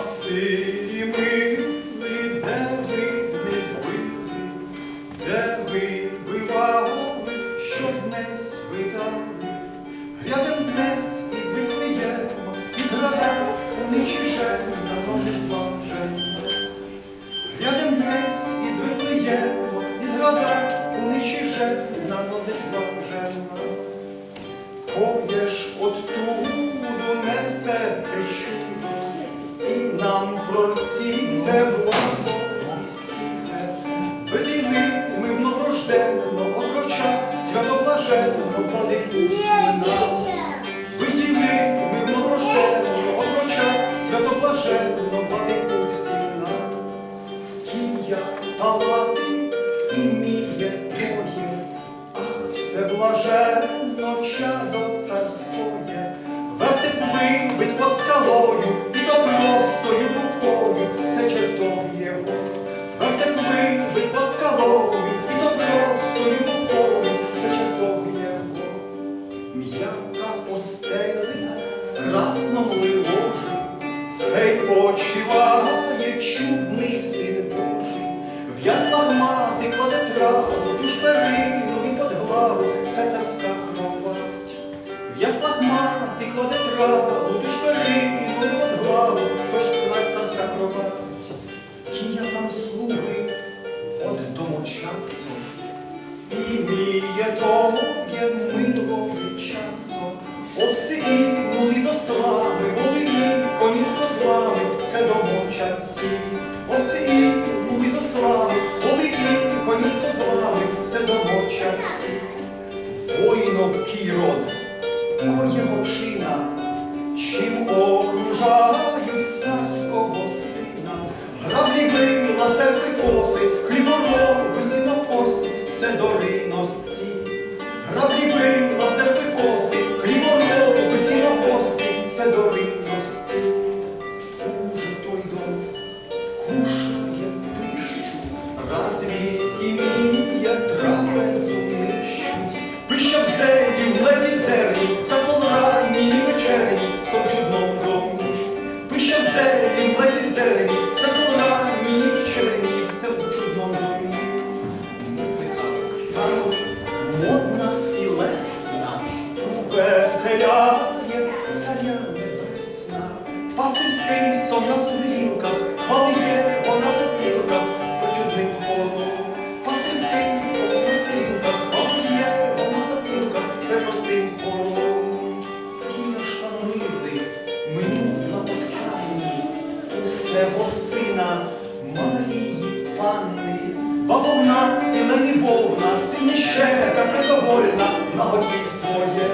Мастилі ми, нам прорційте благовістіте. Виділи ми в новорожденного кроча, святоблаженного владику сина. Виділи ми в новорожденного кроча, святоблаженного владику сина. Кія палати і міє моє, все блаженно чадо царськое, вертеп вибить под скалою, в ложі, сей почиває чудний син Божий. В яслах мати кладе траву, душ перину і главу, це царська кровать. В яслах мати кладе траву, душ перину і под главу, тож край царська кровать. Кія там слуги от домочадцю, і міє тоє і були зо слави, воли і коні з козлами, це домочадці. Овці і були зо слави, воли і коні з козлами, це домочадці. Воїнов кірод, моє очина, чим окружають царського сина. Граблі вила, серпи коси, вкушає пищу, разві імія трапезу нищуть. Пища в землі, в леці в зерні, за стол ранній і вечерні, в чудному домі. Пища в зелені, в леці в зелені, за стол ранній і вечерні, все в чудному домі. Музика Карл, модна і лесна, увеселяє царя небесна. Пастирський сон на свилках, хвалиє вона сопілках, причудним хором. Пастирський сон на свилках, хвалиє вона сопілках, препростим хором. Кія штанизи, мені златоткані, усего сина Марії Панни. Бабовна і Ленивовна, сильніщека придовольна на годі своєї.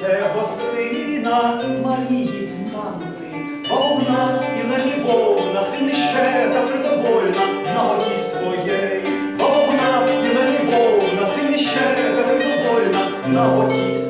цього сина Марії Манни, Повна і легівовна, сини ще та придовольна на воді своєї, Повна і легівовна, сини ще та придовольна на воді своєї.